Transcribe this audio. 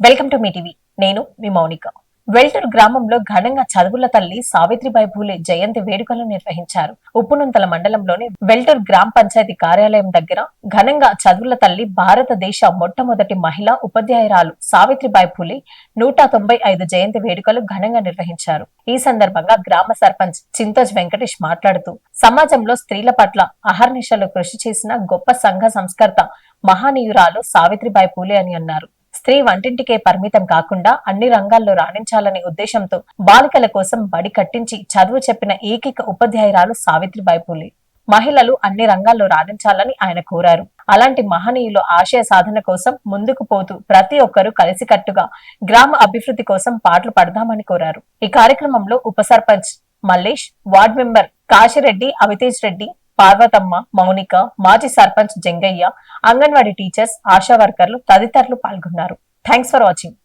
Welcome to me TV. నేను మీ మౌనిక. వెల్టూరు గ్రామంలో ఘనంగా చదువుల తల్లి సావిత్రిబాయి పూలే జయంతి వేడుకలు నిర్వహించారు. ఉప్పునంతల మండలంలోని వెల్టూరు గ్రామ పంచాయతీ కార్యాలయం దగ్గర ఘనంగా చదువుల తల్లి భారతదేశ మొట్టమొదటి మహిళా ఉపాధ్యాయురాలు సావిత్రిబాయి పూలే నూట తొంభై ఐదు జయంతి వేడుకలు ఘనంగా నిర్వహించారు. ఈ సందర్భంగా గ్రామ సర్పంచ్ చింతోజ్ వెంకటేష్ మాట్లాడుతూ సమాజంలో స్త్రీల పట్ల అహర్నిశలు కృషి చేసిన గొప్ప సంఘ సంస్కర్త మహానీయురాలు సావిత్రిబాయి పూలే అని అన్నారు. స్త్రీ వంటింటికే పరిమితం కాకుండా అన్ని రంగాల్లో రాణించాలనే ఉద్దేశంతో బాలికల కోసం బడి కట్టించి చదువు చెప్పిన ఏకైక ఉపాధ్యాయురాలు సావిత్రిబాయి పూలే. మహిళలు అన్ని రంగాల్లో రాణించాలని ఆయన కోరారు. అలాంటి మహనీయులు ఆశయ సాధన కోసం ముందుకు పోతూ ప్రతి ఒక్కరూ కలిసికట్టుగా గ్రామ అభివృద్ధి కోసం పాటలు పడదామని కోరారు. ఈ కార్యక్రమంలో ఉప సర్పంచ్ మల్లేష్ వార్డ్ మెంబర్ కాశిరెడ్డి అవితేజ్ రెడ్డి పార్వతమ్మ మౌనిక మాజీ సర్పంచ్ జంగయ్య అంగన్వాడీ టీచర్స్ ఆశా వర్కర్లు తదితరులు పాల్గొన్నారు. Thanks for watching.